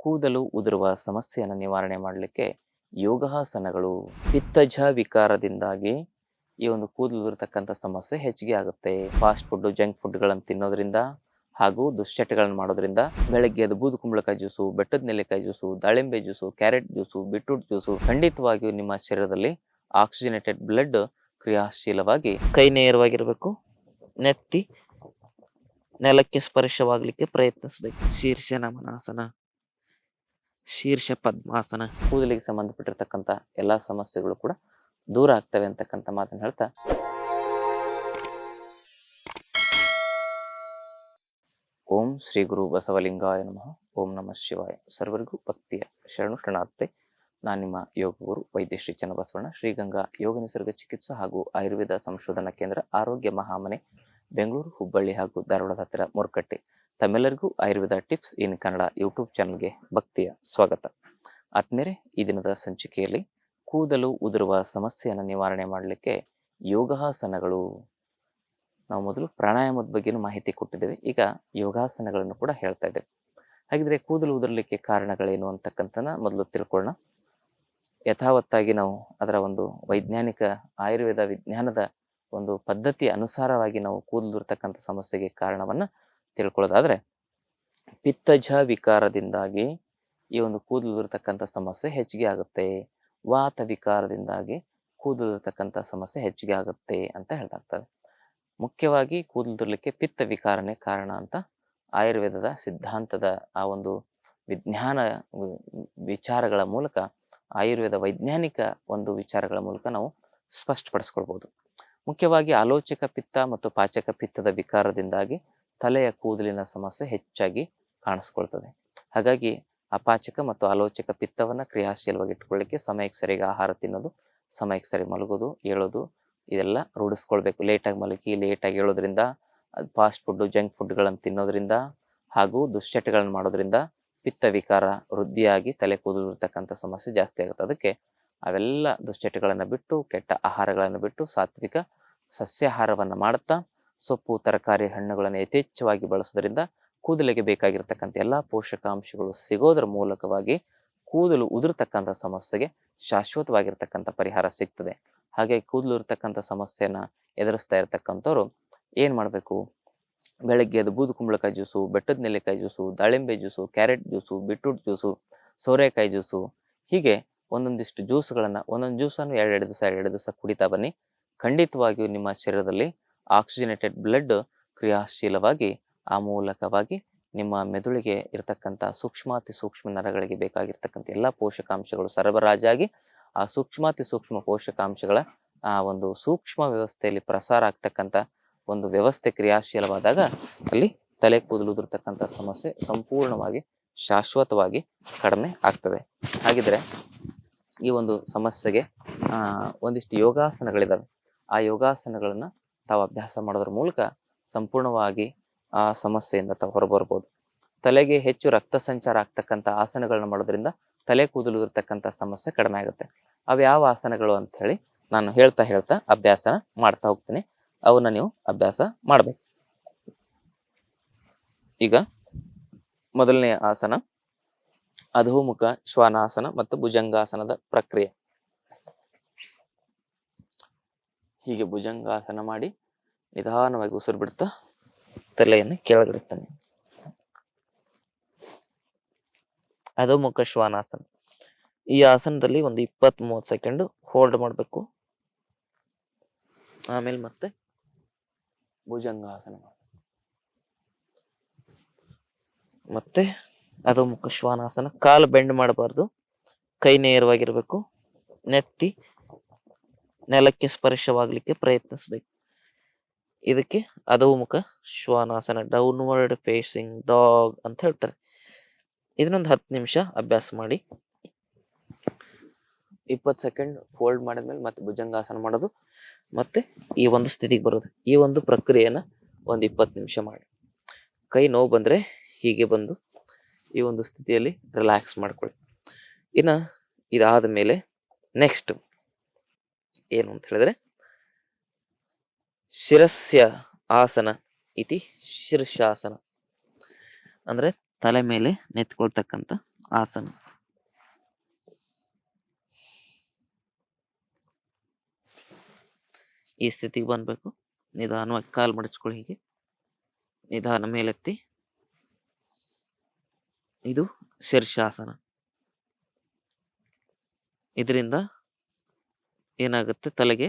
ಕೂದಲು ಉದುರುವ ಸಮಸ್ಯೆಯನ್ನು ನಿವಾರಣೆ ಮಾಡಲಿಕ್ಕೆ ಯೋಗಾಸನಗಳು ಪಿತ್ತಜ ವಿಕಾರದಿಂದಾಗಿ ಈ ಒಂದು ಕೂದಲು ಉದುರತಕ್ಕಂಥ ಸಮಸ್ಯೆ ಹೆಚ್ಚಿಗೆ ಆಗುತ್ತೆ. ಫಾಸ್ಟ್ ಫುಡ್ ಜಂಕ್ ಫುಡ್ಗಳನ್ನು ತಿನ್ನೋದ್ರಿಂದ ಹಾಗೂ ದುಶ್ಚಟಗಳನ್ನು ಮಾಡೋದ್ರಿಂದ ಬೆಳಗ್ಗೆ ಅದು ಬೂದು ಕುಂಬಳಕಾಯಿ ಜ್ಯೂಸು, ಬೆಟ್ಟದ ನೆಲ್ಲಿಕಾಯಿ ಜ್ಯೂಸು, ದಾಳಿಂಬೆ juice, carrot juice, beetroot juice ಖಂಡಿತವಾಗಿಯೂ ನಿಮ್ಮ ಶರೀರದಲ್ಲಿ ಆಕ್ಸಿಜನೇಟೆಡ್ ಬ್ಲಡ್ ಕ್ರಿಯಾಶೀಲವಾಗಿ ಕೈ ನೇರವಾಗಿರಬೇಕು ನೆತ್ತಿ ನೆಲಕ್ಕೆ ಸ್ಪರ್ಶವಾಗಲಿಕ್ಕೆ ಪ್ರಯತ್ನಿಸಬೇಕು. ಶೀರ್ಷ ನಮನಾಸನ. ಶೀರ್ಷ ಪದ್ಮಾಸನ ಕೂದಲಿಗೆ ಸಂಬಂಧಪಟ್ಟಿರ್ತಕ್ಕಂಥ ಎಲ್ಲ ಸಮಸ್ಯೆಗಳು ಕೂಡ ದೂರ ಆಗ್ತವೆ ಅಂತಕ್ಕಂಥ ಮಾತನ್ನು ಹೇಳ್ತಾ ಓಂ ಶ್ರೀ ಗುರು ಬಸವಲಿಂಗಾಯ ನಮಃ. ಓಂ ನಮಃ ಶಿವಾಯ. ಸರ್ವರಿಗೂ ಭಕ್ತಿಯ ಶರಣು ಶರಣಾರ್ಥೆ. ನಾನು ನಿಮ್ಮ ಯೋಗ ಗುರು ವೈದ್ಯ ಶ್ರೀ ಚನ್ನಬಸವಣ್ಣ ಶ್ರೀಗಂಗಾ ಯೋಗ ನಿಸರ್ಗ ಚಿಕಿತ್ಸಾ ಹಾಗೂ ಆಯುರ್ವೇದ ಸಂಶೋಧನಾ ಕೇಂದ್ರ ಆರೋಗ್ಯ ಮಹಾಮನೆ, ಬೆಂಗಳೂರು, ಹುಬ್ಬಳ್ಳಿ ಹಾಗೂ ಧಾರವಾಡದ ಹತ್ತಿರ ಮುರುಕಟ್ಟೆ. ತಮ್ಮೆಲ್ಲರಿಗೂ Ayurveda tips in Kannada YouTube ಚಾನಲ್ಗೆ ಭಕ್ತಿಯ ಸ್ವಾಗತ. ಆದ್ಮೇಲೆ ಈ ದಿನದ ಸಂಚಿಕೆಯಲ್ಲಿ ಕೂದಲು ಉದುರುವ ಸಮಸ್ಯೆಯನ್ನು ನಿವಾರಣೆ ಮಾಡಲಿಕ್ಕೆ ಯೋಗಾಸನಗಳು. ನಾವು ಮೊದಲು ಪ್ರಾಣಾಯಾಮದ ಬಗ್ಗೆನೂ ಮಾಹಿತಿ ಕೊಟ್ಟಿದ್ದೇವೆ, ಈಗ ಯೋಗಾಸನಗಳನ್ನು ಕೂಡ ಹೇಳ್ತಾ ಇದ್ದೇವೆ. ಹಾಗಿದ್ರೆ ಕೂದಲು ಉದುರಲಿಕ್ಕೆ ಕಾರಣಗಳೇನು ಅಂತಕ್ಕಂಥನ ಮೊದಲು ತಿಳ್ಕೊಳ್ಳೋಣ. ಯಥಾವತ್ತಾಗಿ ನಾವು ಅದರ ಒಂದು ವೈಜ್ಞಾನಿಕ ಆಯುರ್ವೇದ ವಿಜ್ಞಾನದ ಒಂದು ಪದ್ಧತಿ ಅನುಸಾರವಾಗಿ ನಾವು ಕೂದಲು ಇರತಕ್ಕಂಥ ಸಮಸ್ಯೆಗೆ ಕಾರಣವನ್ನ ತಿಳ್ಕೊಳ್ಳೋದಾದ್ರೆ ಪಿತ್ತಜ ವಿಕಾರದಿಂದಾಗಿ ಈ ಒಂದು ಕೂದಲು ಇರತಕ್ಕಂಥ ಸಮಸ್ಯೆ ಹೆಚ್ಚಿಗೆ ಆಗುತ್ತೆ. ವಾತ ವಿಕಾರದಿಂದಾಗಿ ಕೂದಲು ಇರತಕ್ಕಂಥ ಸಮಸ್ಯೆ ಹೆಚ್ಚಿಗೆ ಆಗುತ್ತೆ ಅಂತ ಹೇಳ್ತಾಗ್ತದೆ ಮುಖ್ಯವಾಗಿ ಕೂದಲಿರಲಿಕ್ಕೆ ಪಿತ್ತ ವಿಕಾರನೇ ಕಾರಣ ಅಂತ ಆಯುರ್ವೇದದ ಸಿದ್ಧಾಂತದ ಆ ಒಂದು ವಿಜ್ಞಾನ ವಿಚಾರಗಳ ಮೂಲಕ, ಆಯುರ್ವೇದ ವೈಜ್ಞಾನಿಕ ಒಂದು ವಿಚಾರಗಳ ಮೂಲಕ ನಾವು ಸ್ಪಷ್ಟಪಡಿಸ್ಕೊಳ್ಬೋದು. ಮುಖ್ಯವಾಗಿ ಆಲೋಚಕ ಪಿತ್ತ ಮತ್ತು ಪಾಚಕ ಪಿತ್ತದ ವಿಕಾರದಿಂದಾಗಿ ತಲೆಯ ಕೂದಲಿನ ಸಮಸ್ಯೆ ಹೆಚ್ಚಾಗಿ ಕಾಣಿಸ್ಕೊಳ್ತದೆ. ಹಾಗಾಗಿ ಅಪಾಚಕ ಮತ್ತು ಆಲೋಚಕ ಪಿತ್ತವನ್ನು ಕ್ರಿಯಾಶೀಲವಾಗಿ ಇಟ್ಕೊಳ್ಳಿಕ್ಕೆ ಸಮಯಕ್ಕೆ ಸರಿಯಾಗಿ ಆಹಾರ ತಿನ್ನೋದು, ಸಮಯಕ್ಕೆ ಸರಿ ಮಲಗೋದು, ಏಳೋದು, ಇದೆಲ್ಲ ರೂಢಿಸ್ಕೊಳ್ಬೇಕು. ಲೇಟಾಗಿ ಮಲಗಿ ಲೇಟಾಗಿ ಏಳೋದ್ರಿಂದ, ಅದು ಫಾಸ್ಟ್ ಫುಡ್ ಜಂಕ್ ಫುಡ್ಗಳನ್ನು ತಿನ್ನೋದ್ರಿಂದ ಹಾಗೂ ದುಶ್ಚಟಗಳನ್ನು ಮಾಡೋದ್ರಿಂದ ಪಿತ್ತ ವಿಕಾರ ವೃದ್ಧಿಯಾಗಿ ತಲೆ ಕೂದಲಿರ್ತಕ್ಕಂಥ ಸಮಸ್ಯೆ ಜಾಸ್ತಿ ಆಗುತ್ತೆ. ಅದಕ್ಕೆ ಅವೆಲ್ಲ ದುಶ್ಚಟಗಳನ್ನು ಬಿಟ್ಟು, ಕೆಟ್ಟ ಆಹಾರಗಳನ್ನು ಬಿಟ್ಟು ಸಾತ್ವಿಕ ಸಸ್ಯಾಹಾರವನ್ನು ಮಾಡುತ್ತಾ ಸೊಪ್ಪು, ತರಕಾರಿ ಹಣ್ಣುಗಳನ್ನು ಯಥೇಚ್ಛವಾಗಿ ಬಳಸೋದ್ರಿಂದ ಕೂದಲಿಗೆ ಬೇಕಾಗಿರ್ತಕ್ಕಂಥ ಎಲ್ಲ ಪೋಷಕಾಂಶಗಳು ಸಿಗೋದ್ರ ಮೂಲಕವಾಗಿ ಕೂದಲು ಉದುರತಕ್ಕಂಥ ಸಮಸ್ಯೆಗೆ ಶಾಶ್ವತವಾಗಿರ್ತಕ್ಕಂಥ ಪರಿಹಾರ ಸಿಗ್ತದೆ. ಹಾಗೆ ಕೂದಲು ಇರ್ತಕ್ಕಂಥ ಸಮಸ್ಯೆನ ಎದುರಿಸ್ತಾ ಇರ್ತಕ್ಕಂಥವ್ರು ಏನು ಮಾಡಬೇಕು? ಬೆಳಗ್ಗೆ ಅದು ಬೂದು ಕುಂಬಳಕಾಯಿ ಜ್ಯೂಸು, ಬೆಟ್ಟದ ನೆಲ್ಲಿಕಾಯಿ ಜ್ಯೂಸು, ದಾಳಿಂಬೆ juice, carrot juice, beetroot juice, ಸೋರೆಕಾಯಿ ಜ್ಯೂಸು, ಹೀಗೆ ಒಂದೊಂದಿಷ್ಟು ಜ್ಯೂಸ್ಗಳನ್ನು ಒಂದೊಂದು ಜ್ಯೂಸನ್ನು ಎರಡೆರಡು ದಿವಸ ಎರಡೆರಡು ದಿವಸ ಕುಡಿತಾ ಬನ್ನಿ. ಖಂಡಿತವಾಗಿಯೂ ನಿಮ್ಮ ಶರೀರದಲ್ಲಿ ಆಕ್ಸಿಜನೇಟೆಡ್ ಬ್ಲಡ್ ಕ್ರಿಯಾಶೀಲವಾಗಿ, ಆ ಮೂಲಕವಾಗಿ ನಿಮ್ಮ ಮೆದುಳಿಗೆ ಇರತಕ್ಕಂಥ ಸೂಕ್ಷ್ಮಾತಿ ಸೂಕ್ಷ್ಮ ನರಗಳಿಗೆ ಬೇಕಾಗಿರ್ತಕ್ಕಂಥ ಎಲ್ಲ ಪೋಷಕಾಂಶಗಳು ಸರಬರಾಜಾಗಿ, ಆ ಸೂಕ್ಷ್ಮಾತಿ ಸೂಕ್ಷ್ಮ ಪೋಷಕಾಂಶಗಳ, ಆ ಒಂದು ಸೂಕ್ಷ್ಮ ವ್ಯವಸ್ಥೆಯಲ್ಲಿ ಪ್ರಸಾರ ಆಗ್ತಕ್ಕಂಥ ಒಂದು ವ್ಯವಸ್ಥೆ ಕ್ರಿಯಾಶೀಲವಾದಾಗ ಅಲ್ಲಿ ತಲೆ ಕೂದಲು ಉದುರ್ತಕ್ಕಂಥ ಸಮಸ್ಯೆ ಸಂಪೂರ್ಣವಾಗಿ ಶಾಶ್ವತವಾಗಿ ಕಡಿಮೆ ಆಗ್ತದೆ. ಹಾಗಿದ್ರೆ ಈ ಒಂದು ಸಮಸ್ಯೆಗೆ ಒಂದಿಷ್ಟು ಯೋಗಾಸನಗಳಿದ್ದಾವೆ ಆ ಯೋಗಾಸನಗಳನ್ನ ತಾವು ಅಭ್ಯಾಸ ಮಾಡೋದ್ರ ಮೂಲಕ ಸಂಪೂರ್ಣವಾಗಿ ಆ ಸಮಸ್ಯೆಯಿಂದ ತಾವು ಹೊರಬರ್ಬೋದು ತಲೆಗೆ ಹೆಚ್ಚು ರಕ್ತ ಸಂಚಾರ ಆಗ್ತಕ್ಕಂಥ ಆಸನಗಳನ್ನ ಮಾಡೋದ್ರಿಂದ ತಲೆ ಕೂದಲು ಇರತಕ್ಕಂಥ ಸಮಸ್ಯೆ ಕಡಿಮೆ ಆಗುತ್ತೆ. ಅವು ಯಾವ ಆಸನಗಳು ಅಂತ ಹೇಳಿ ನಾನು ಹೇಳ್ತಾ ಹೇಳ್ತಾ ಅಭ್ಯಾಸನ ಮಾಡ್ತಾ ಹೋಗ್ತೀನಿ. ಅವನ್ನ ನೀವು ಅಭ್ಯಾಸ ಮಾಡಬೇಕು. ಈಗ ಮೊದಲನೇ ಆಸನ, ಅಧೋಮುಖ ಶ್ವಾನಾಸನ ಮತ್ತು ಭುಜಂಗಾಸನದ ಪ್ರಕ್ರಿಯೆ. ಹೀಗೆ ಭುಜಂಗಾಸನ ಮಾಡಿ ನಿಧಾನವಾಗಿ ಉಸಿರು ಬಿಡ್ತಾ ತಲೆಯನ್ನು ಕೆಳಗಿಡುತ್ತಾನೆ ಅದು ಅಧೋಮುಖ ಶ್ವಾನಾಸನ. ಈ ಆಸನದಲ್ಲಿ ಒಂದು ಇಪ್ಪತ್ತ್ ಮೂವತ್ತು ಸೆಕೆಂಡ್ ಹೋಲ್ಡ್ ಮಾಡಬೇಕು. ಆಮೇಲೆ ಮತ್ತೆ ಭುಜಂಗಾಸನ ಮತ್ತೆ ಮತ್ತೆ ಅಧೋಮುಖ ಶ್ವಾನಾಸನ ಕಾಲು ಬೆಂಡ್ ಮಾಡಬಾರ್ದು. ಕೈ ನೇರವಾಗಿರ್ಬೇಕು. ನೆತ್ತಿ ನೆಲಕ್ಕೆ ಸ್ಪರ್ಶವಾಗಲಿಕ್ಕೆ ಪ್ರಯತ್ನಿಸಬೇಕು. ಇದಕ್ಕೆ ಅಧೋಮುಖ ಶ್ವಾನಾಸನ ಡೌನ್ವರ್ಡ್ ಫೇಸಿಂಗ್ ಡಾಗ್ ಅಂತ ಹೇಳ್ತಾರೆ. ಇದನ್ನೊಂದು ಹತ್ತು ನಿಮಿಷ ಅಭ್ಯಾಸ ಮಾಡಿ. ಇಪ್ಪತ್ತು ಸೆಕೆಂಡ್ ಫೋಲ್ಡ್ ಮಾಡಿದ್ಮೇಲೆ ಮತ್ತೆ ಭುಜಂಗಾಸನ ಮಾಡೋದು. ಮತ್ತೆ ಈ ಒಂದು ಸ್ಥಿತಿಗೆ ಬರೋದು. ಈ ಒಂದು ಪ್ರಕ್ರಿಯೆನ ಒಂದು ಇಪ್ಪತ್ತು ನಿಮಿಷ ಮಾಡಿ. ಕೈ ನೋವು ಬಂದರೆ ಹೀಗೆ ಬಂದು ಈ ಒಂದು ಸ್ಥಿತಿಯಲ್ಲಿ ರಿಲ್ಯಾಕ್ಸ್ ಮಾಡ್ಕೊಳ್ಳಿ. ಇನ್ನು ಇದಾದ ಮೇಲೆ ನೆಕ್ಸ್ಟ್ ಏನು ಅಂತ ಹೇಳಿದ್ರೆ, ಶಿರಸ್ಯ ಆಸನ ಇತಿ ಶೀರ್ಷಾಸನ ಅಂದ್ರೆ ತಲೆ ಮೇಲೆ ನೆತ್ಕೊಳ್ತಕ್ಕಂಥ ಆಸನ. ಈ ಸ್ಥಿತಿಗೆ ಬಂದ್ಬೇಕು. ನಿಧಾನವಾಗಿ ಕಾಲು ಮಡಚ್ಕೊಳ್ಳಿ ಹೀಗೆ. ನಿಧಾನ ಮೇಲೆತ್ತಿ. ಇದು ಶೀರ್ಷಾಸನ ಇದರಿಂದ ಏನಾಗುತ್ತೆ? ತಲೆಗೆ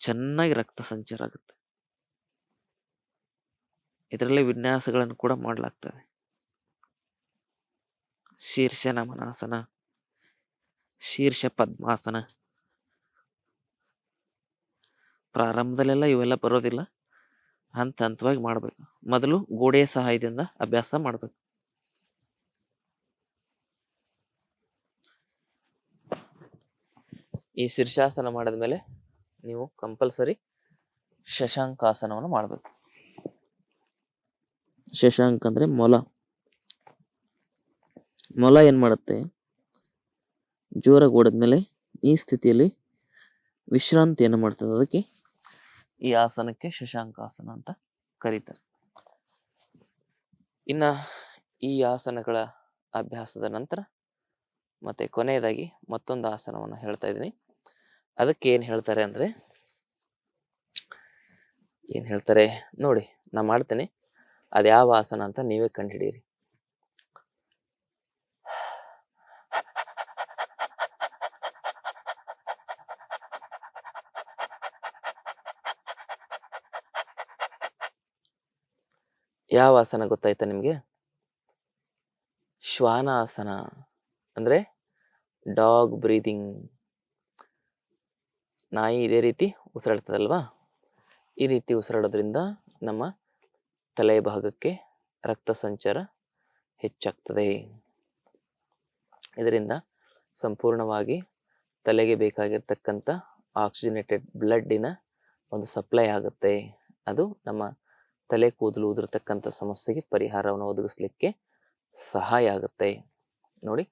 ಚೆನ್ನಾಗಿ ರಕ್ತ ಸಂಚಾರ ಆಗುತ್ತೆ. ಇದರಲ್ಲಿ ವಿನ್ಯಾಸಗಳನ್ನು ಕೂಡ ಮಾಡಲಾಗ್ತದೆ. ಶೀರ್ಷ ನಮನಾಸನ ಶೀರ್ಷ ಪದ್ಮಾಸನ. ಪ್ರಾರಂಭದಲ್ಲೆಲ್ಲ ಇವೆಲ್ಲ ಬರೋದಿಲ್ಲ. ಹಂತ ಹಂತವಾಗಿ ಮಾಡಬೇಕು. ಮೊದಲು ಗೋಡೆಯ ಸಹಾಯದಿಂದ ಅಭ್ಯಾಸ ಮಾಡಬೇಕು. ಈ ಶೀರ್ಷಾಸನ ಮಾಡಿದ್ಮೇಲೆ ನೀವು ಕಂಪಲ್ಸರಿ ಶಶಾಂಕಾಸನವನ್ನು ಮಾಡಬೇಕು. ಶಶಾಂಕ ಅಂದ್ರೆ ಮೊಲ. ಮೊಲ ಏನ್ ಮಾಡುತ್ತೆ? ಜೋರಾಗಿ ಓಡಿದ್ಮೇಲೆ ಈ ಸ್ಥಿತಿಯಲ್ಲಿ ವಿಶ್ರಾಂತಿಯನ್ನು ಮಾಡ್ತದೆ. ಅದಕ್ಕೆ ಈ ಆಸನಕ್ಕೆ ಶಶಾಂಕಾಸನ ಅಂತ ಕರೀತಾರೆ. ಇನ್ನ ಈ ಆಸನಗಳ ಅಭ್ಯಾಸದ ನಂತರ ಮತ್ತೆ ಕೊನೆಯದಾಗಿ ಮತ್ತೊಂದು ಆಸನವನ್ನು ಹೇಳ್ತಾ ಇದ್ದೀನಿ. ಅದಕ್ಕೆ ಏನು ಹೇಳ್ತಾರೆ ಅಂದರೆ, ಏನು ಹೇಳ್ತಾರೆ? ನೋಡಿ, ನಾ ಮಾಡ್ತೇನೆ. ಅದು ಯಾವ ಆಸನ ಅಂತ ನೀವೇ ಕಂಡುಹಿಡಿಯಿರಿ. ಯಾವ ಆಸನ ಗೊತ್ತಾಯ್ತ ನಿಮಗೆ? ಶ್ವಾನ ಆಸನ ಅಂದ್ರೆ, ಡಾಗ್ ಬ್ರೀದಿಂಗ್. ನಾಯಿ ಇದೇ ರೀತಿ ಉಸಿರಾಡ್ತದಲ್ವಾ? ಈ ರೀತಿ ಉಸಿರಾಡೋದ್ರಿಂದ ನಮ್ಮ ತಲೆ ಭಾಗಕ್ಕೆ ರಕ್ತ ಸಂಚಾರ ಹೆಚ್ಚಾಗ್ತದೆ. ಇದರಿಂದ ಸಂಪೂರ್ಣವಾಗಿ ತಲೆಗೆ ಬೇಕಾಗಿರ್ತಕ್ಕಂಥ ಆಕ್ಸಿಜನೇಟೆಡ್ ಬ್ಲಡ್ಡಿನ ಒಂದು ಸಪ್ಲೈ ಆಗುತ್ತೆ. ಅದು ನಮ್ಮ ತಲೆ ಕೂದಲು ಉದುರತಕ್ಕಂಥ ಸಮಸ್ಯೆಗೆ ಪರಿಹಾರವನ್ನು ಒದಗಿಸ್ಲಿಕ್ಕೆ ಸಹಾಯ ಆಗುತ್ತೆ. ನೋಡಿ,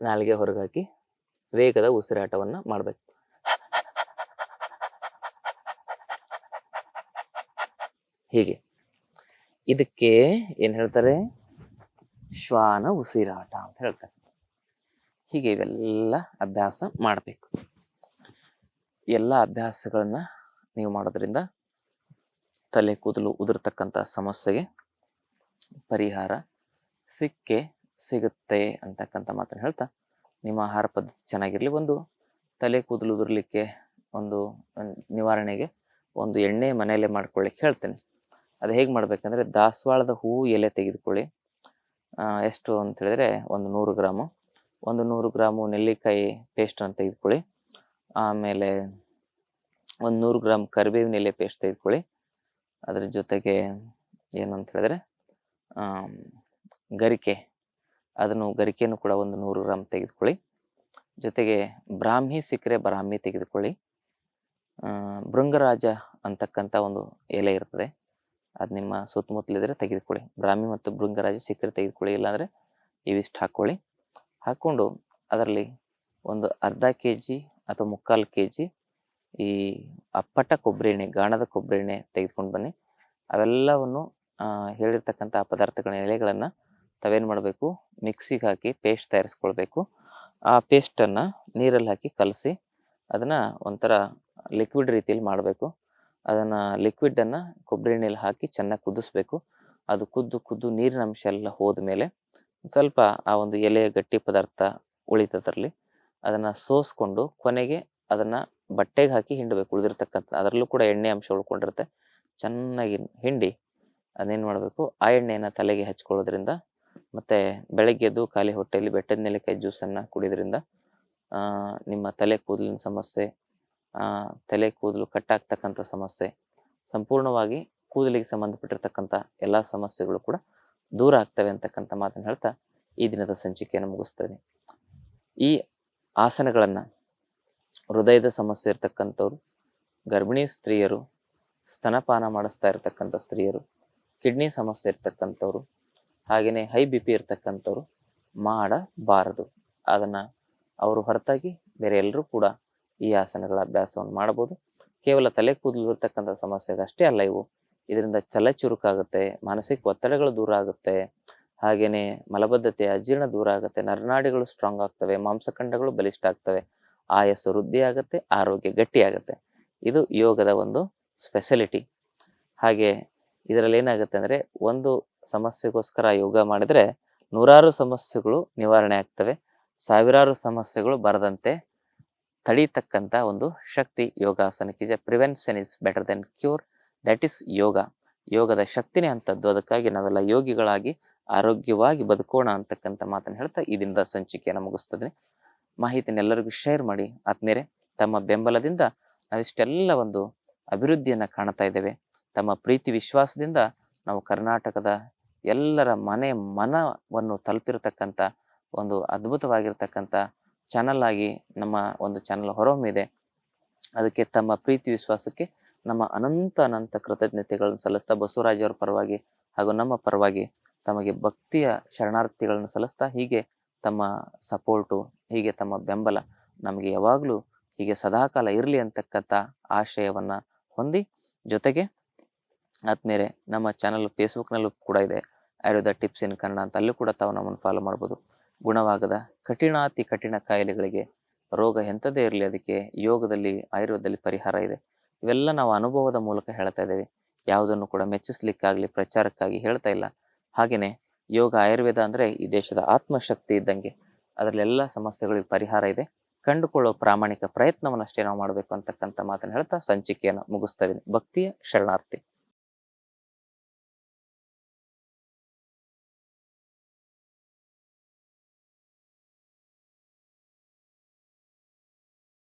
ನಾಲಿಗೆ ಹೊರಗಾಕಿ ವೇಗದ ಉಸಿರಾಟವನ್ನು ಮಾಡಬೇಕು. ಹೀಗೆ. ಇದಕ್ಕೆ ಏನು ಹೇಳ್ತಾರೆ? ಶ್ವಾನ ಉಸಿರಾಟ ಅಂತ ಹೇಳ್ತಾರೆ. ಹೀಗೆ ಇವೆಲ್ಲ ಅಭ್ಯಾಸ ಮಾಡಬೇಕು. ಎಲ್ಲ ಅಭ್ಯಾಸಗಳನ್ನ ನೀವು ಮಾಡೋದ್ರಿಂದ ತಲೆ ಕೂದಲು ಉದುರ್ತಕ್ಕಂಥ ಸಮಸ್ಯೆಗೆ ಪರಿಹಾರ ಸಿಕ್ಕೆ ಸಿಗುತ್ತೆ ಅಂತಕ್ಕಂಥ ಮಾತನ್ನು ಹೇಳ್ತಾ, ನಿಮ್ಮ ಆಹಾರ ಪದ್ಧತಿ ಚೆನ್ನಾಗಿರಲಿ, ಒಂದು ತಲೆ ಕೂದಲು ಉದುರ್ಲಿಕ್ಕೆ ಒಂದು ನಿವಾರಣೆಗೆ ಒಂದು ಎಣ್ಣೆ ಮನೆಯಲ್ಲೇ ಮಾಡ್ಕೊಳ್ಳಿಕ್ಕೆ ಹೇಳ್ತೇನೆ. ಅದು ಹೇಗೆ ಮಾಡಬೇಕಂದ್ರೆ ದಾಸವಾಳದ ಹೂವು ಎಲೆ ತೆಗೆದುಕೊಳ್ಳಿ. ಎಷ್ಟು ಅಂತ ಹೇಳಿದ್ರೆ ಒಂದು ನೂರು ಗ್ರಾಮು. ಒಂದು ನೂರು ಗ್ರಾಮು ನೆಲ್ಲಿಕಾಯಿ ಪೇಸ್ಟನ್ನು ತೆಗೆದುಕೊಳ್ಳಿ. ಆಮೇಲೆ ಒಂದು ನೂರು ಗ್ರಾಮ್ ಕರಿಬೇವಿನ ಎಲೆ ಪೇಸ್ಟ್ ತೆಗೆದುಕೊಳ್ಳಿ. ಅದ್ರ ಜೊತೆಗೆ ಏನು ಅಂತ ಹೇಳಿದ್ರೆ ಗರಿಕೆ. ಅದನ್ನು ಗರಿಕೆಯನ್ನು ಕೂಡ ಒಂದು ನೂರು ಗ್ರಾಮ್ ತೆಗೆದುಕೊಳ್ಳಿ. ಜೊತೆಗೆ ಬ್ರಾಹ್ಮಿ ಸಿಕ್ಕರೆ ಬ್ರಾಹ್ಮಿ ತೆಗೆದುಕೊಳ್ಳಿ. ಭೃಂಗರಾಜ ಅಂತಕ್ಕಂಥ ಒಂದು ಎಲೆ ಇರ್ತದೆ. ಅದು ನಿಮ್ಮ ಸುತ್ತಮುತ್ತಲಿದ್ರೆ ತೆಗೆದುಕೊಳ್ಳಿ. ಬ್ರಾಹ್ಮಿ ಮತ್ತು ಭೃಂಗರಾಜ ಸಿಕ್ಕರೆ ತೆಗೆದುಕೊಳ್ಳಿ, ಇಲ್ಲಾಂದರೆ ಇವಿಷ್ಟು ಹಾಕ್ಕೊಳ್ಳಿ ಹಾಕ್ಕೊಂಡು ಅದರಲ್ಲಿ ಒಂದು ಅರ್ಧ ಕೆ ಜಿ ಅಥವಾ ಮುಕ್ಕಾಲು ಕೆ ಜಿ ಈ ಅಪ್ಪಟ ಕೊಬ್ಬರಿ ಎಣ್ಣೆ, ಗಾಣದ ಕೊಬ್ಬರಿ ಎಣ್ಣೆ ತೆಗೆದುಕೊಂಡು ಬನ್ನಿ. ಅವೆಲ್ಲವನ್ನು ಹೇಳಿರ್ತಕ್ಕಂಥ ಪದಾರ್ಥಗಳ ಎಲೆಗಳನ್ನು ತಾವೇನು ಮಾಡಬೇಕು? ಮಿಕ್ಸಿಗೆ ಹಾಕಿ ಪೇಸ್ಟ್ ತಯಾರಿಸ್ಕೊಳ್ಬೇಕು. ಆ ಪೇಸ್ಟನ್ನು ನೀರಲ್ಲಿ ಹಾಕಿ ಕಲಸಿ, ಅದನ್ನು ಒಂಥರ ಲಿಕ್ವಿಡ್ ರೀತಿಯಲ್ಲಿ ಮಾಡಬೇಕು. ಅದನ್ನು ಲಿಕ್ವಿಡನ್ನು ಕೊಬ್ಬರಿ ಎಣ್ಣೆಲಿ ಹಾಕಿ ಚೆನ್ನಾಗಿ ಕುದಿಸ್ಬೇಕು. ಅದು ಕುದ್ದು ಕುದ್ದು ನೀರಿನ ಅಂಶ ಎಲ್ಲ ಹೋದ್ಮೇಲೆ ಸ್ವಲ್ಪ ಆ ಒಂದು ಎಲೆಯ ಗಟ್ಟಿ ಪದಾರ್ಥ ಉಳಿತದರಲ್ಲಿ ಅದನ್ನು ಸೋಸ್ಕೊಂಡು ಕೊನೆಗೆ ಅದನ್ನು ಬಟ್ಟೆಗೆ ಹಾಕಿ ಹಿಂಡಬೇಕು. ಉಳಿದಿರ್ತಕ್ಕಂಥ ಅದರಲ್ಲೂ ಕೂಡ ಎಣ್ಣೆ ಅಂಶ ಉಳ್ಕೊಂಡಿರುತ್ತೆ. ಚೆನ್ನಾಗಿ ಹಿಂಡಿ ಅದೇನು ಮಾಡಬೇಕು? ಆ ಎಣ್ಣೆಯನ್ನು ತಲೆಗೆ ಹಚ್ಕೊಳ್ಳೋದ್ರಿಂದ ಮತ್ತು ಬೆಳಗ್ಗೆದ್ದು ಖಾಲಿ ಹೊಟ್ಟೆಯಲ್ಲಿ ಬೆಟ್ಟದ ನೆಲ್ಲಿಕಾಯಿ ಜ್ಯೂಸನ್ನು ಕುಡಿಯೋದ್ರಿಂದ ನಿಮ್ಮ ತಲೆ ಕೂದಲಿನ ಸಮಸ್ಯೆ ತಲೆ ಕೂದಲು ಕಟ್ಟಾಗ್ತಕ್ಕಂಥ ಸಮಸ್ಯೆ, ಸಂಪೂರ್ಣವಾಗಿ ಕೂದಲಿಗೆ ಸಂಬಂಧಪಟ್ಟಿರ್ತಕ್ಕಂಥ ಎಲ್ಲ ಸಮಸ್ಯೆಗಳು ಕೂಡ ದೂರ ಆಗ್ತವೆ ಅಂತಕ್ಕಂಥ ಮಾತನ್ನು ಹೇಳ್ತಾ ಈ ದಿನದ ಸಂಚಿಕೆಯನ್ನು ಮುಗಿಸ್ತೇನೆ. ಈ ಆಸನಗಳನ್ನು ಹೃದಯದ ಸಮಸ್ಯೆ ಇರತಕ್ಕಂಥವ್ರು, ಗರ್ಭಿಣಿ ಸ್ತ್ರೀಯರು, ಸ್ತನಪಾನ ಮಾಡಿಸ್ತಾ ಇರತಕ್ಕಂಥ ಸ್ತ್ರೀಯರು, ಕಿಡ್ನಿ ಸಮಸ್ಯೆ ಇರ್ತಕ್ಕಂಥವ್ರು ಹಾಗೆಯೇ ಹೈ ಬಿ ಪಿ ಇರ್ತಕ್ಕಂಥವ್ರು ಮಾಡಬಾರದು. ಅದನ್ನ ಅವರು ಹೊರತಾಗಿ ಬೇರೆ ಎಲ್ಲರೂ ಕೂಡ ಈ ಆಸನಗಳ ಅಭ್ಯಾಸವನ್ನು ಮಾಡಬಹುದು. ಕೇವಲ ತಲೆ ಕೂದಲು ಇರತಕ್ಕಂಥ ಸಮಸ್ಯೆಗಷ್ಟೇ ಅಲ್ಲ ಇವು. ಇದರಿಂದ ಚಲ ಚುರುಕಾಗುತ್ತೆ, ಮಾನಸಿಕ ಒತ್ತಡಗಳು ದೂರ ಆಗುತ್ತೆ. ಹಾಗೆಯೇ ಮಲಬದ್ಧತೆ ಅಜೀರ್ಣ ದೂರ ಆಗುತ್ತೆ, ನರನಾಡಿಗಳು ಸ್ಟ್ರಾಂಗ್ ಆಗ್ತವೆ, ಮಾಂಸಖಂಡಗಳು ಬಲಿಷ್ಠ ಆಗ್ತವೆ ಆಯಸ್ಸು ವೃದ್ಧಿ ಆಗುತ್ತೆ ಆರೋಗ್ಯ ಗಟ್ಟಿ ಆಗುತ್ತೆ ಇದು ಯೋಗದ ಒಂದು ಸ್ಪೆಷಲಿಟಿ ಹಾಗೆ ಇದರಲ್ಲಿ ಏನಾಗುತ್ತೆ ಅಂದರೆ ಒಂದು ಸಮಸ್ಯೆಗೋಸ್ಕರ ಯೋಗ ಮಾಡಿದ್ರೆ ನೂರಾರು ಸಮಸ್ಯೆಗಳು ನಿವಾರಣೆ ಆಗ್ತವೆ, ಸಾವಿರಾರು ಸಮಸ್ಯೆಗಳು ಬರದಂತೆ ತಡೀತಕ್ಕಂತ ಒಂದು ಶಕ್ತಿ ಯೋಗಾಸನಕ್ಕಿದೆ prevention is better then cure that is yoga. ಯೋಗದ ಶಕ್ತಿನೇ ಅಂತದ್ದು ಅದಕ್ಕಾಗಿ ನಾವೆಲ್ಲ ಯೋಗಿಗಳಾಗಿ ಆರೋಗ್ಯವಾಗಿ ಬದುಕೋಣ ಅಂತಕ್ಕಂಥ ಮಾತನ್ನು ಹೇಳ್ತಾ ಈ ದಿನದ ಸಂಚಿಕೆಯನ್ನು ಮುಗಿಸ್ತದೆ ಮಾಹಿತಿನ ಎಲ್ಲರಿಗೂ ಶೇರ್ ಮಾಡಿ. ಆತ್ಮೀರೆ ತಮ್ಮ ಬೆಂಬಲದಿಂದ ನಾವಿಷ್ಟೆಲ್ಲ ಒಂದು ಅಭಿವೃದ್ಧಿಯನ್ನು ಕಾಣ್ತಾ ಇದ್ದೇವೆ. ತಮ್ಮ ಪ್ರೀತಿ ವಿಶ್ವಾಸದಿಂದ ನಾವು ಕರ್ನಾಟಕದ ಎಲ್ಲರ ಮನೆ ಮನವನ್ನು ತಲುಪಿರತಕ್ಕಂಥ ಒಂದು ಅದ್ಭುತವಾಗಿರ್ತಕ್ಕಂಥ ಚಾನಲ್ ಆಗಿ ನಮ್ಮ ಒಂದು ಚಾನಲ್ ಹೊರಹೊಮ್ಮಿದೆ. ಅದಕ್ಕೆ ತಮ್ಮ ಪ್ರೀತಿ ವಿಶ್ವಾಸಕ್ಕೆ ನಮ್ಮ ಅನಂತ ಅನಂತ ಕೃತಜ್ಞತೆಗಳನ್ನು ಸಲ್ಲಿಸ್ತಾ ಬಸವರಾಜವರ ಪರವಾಗಿ ಹಾಗೂ ನಮ್ಮ ಪರವಾಗಿ ತಮಗೆ ಭಕ್ತಿಯ ಶರಣಾರ್ಥಿಗಳನ್ನು ಸಲ್ಲಿಸ್ತಾ ಹೀಗೆ ತಮ್ಮ ಸಪೋರ್ಟು, ಹೀಗೆ ತಮ್ಮ ಬೆಂಬಲ ನಮಗೆ ಯಾವಾಗಲೂ ಹೀಗೆ ಸದಾಕಾಲ ಇರಲಿ ಅಂತಕ್ಕಂಥ ಆಶಯವನ್ನು ಹೊಂದಿ ಜೊತೆಗೆ ಆದ್ಮೇಲೆ ನಮ್ಮ ಚಾನಲ್ ಫೇಸ್ಬುಕ್ನಲ್ಲೂ ಕೂಡ ಇದೆ. ಆಯುರ್ವೇದ ಟಿಪ್ಸ್ ಇನ್ ಕನ್ನಡ ಅಂತ ಅಲ್ಲೂ ಕೂಡ ತಾವು ನಮ್ಮನ್ನು ಫಾಲೋ ಮಾಡ್ಬೋದು. ಗುಣವಾಗದ ಕಠಿಣಾತಿ ಕಠಿಣ ಕಾಯಿಲೆಗಳಿಗೆ ರೋಗ ಎಂಥದ್ದೇ ಇರಲಿ ಅದಕ್ಕೆ ಯೋಗದಲ್ಲಿ, ಆಯುರ್ವೇದದಲ್ಲಿ ಪರಿಹಾರ ಇದೆ. ಇವೆಲ್ಲ ನಾವು ಅನುಭವದ ಮೂಲಕ ಹೇಳ್ತಾ ಇದ್ದೇವೆ. ಯಾವುದನ್ನು ಕೂಡ ಮೆಚ್ಚಿಸ್ಲಿಕ್ಕಾಗಲಿ, ಪ್ರಚಾರಕ್ಕಾಗಿ ಹೇಳ್ತಾ ಇಲ್ಲ. ಹಾಗೆಯೇ ಯೋಗ, ಆಯುರ್ವೇದ ಅಂದರೆ ಈ ದೇಶದ ಆತ್ಮಶಕ್ತಿ ಇದ್ದಂಗೆ ಅದರಲ್ಲೆಲ್ಲ ಸಮಸ್ಯೆಗಳಿಗೆ ಪರಿಹಾರ ಇದೆ. ಕಂಡುಕೊಳ್ಳೋ ಪ್ರಾಮಾಣಿಕ ಪ್ರಯತ್ನವನ್ನಷ್ಟೇ ನಾವು ಮಾಡಬೇಕು ಅಂತಕ್ಕಂಥ ಮಾತನ್ನು ಹೇಳ್ತಾ ಸಂಚಿಕೆಯನ್ನು ಮುಗಿಸ್ತಾ ಇದ್ದೀನಿ. ಭಕ್ತಿಯ ಶರಣಾರ್ಥಿ.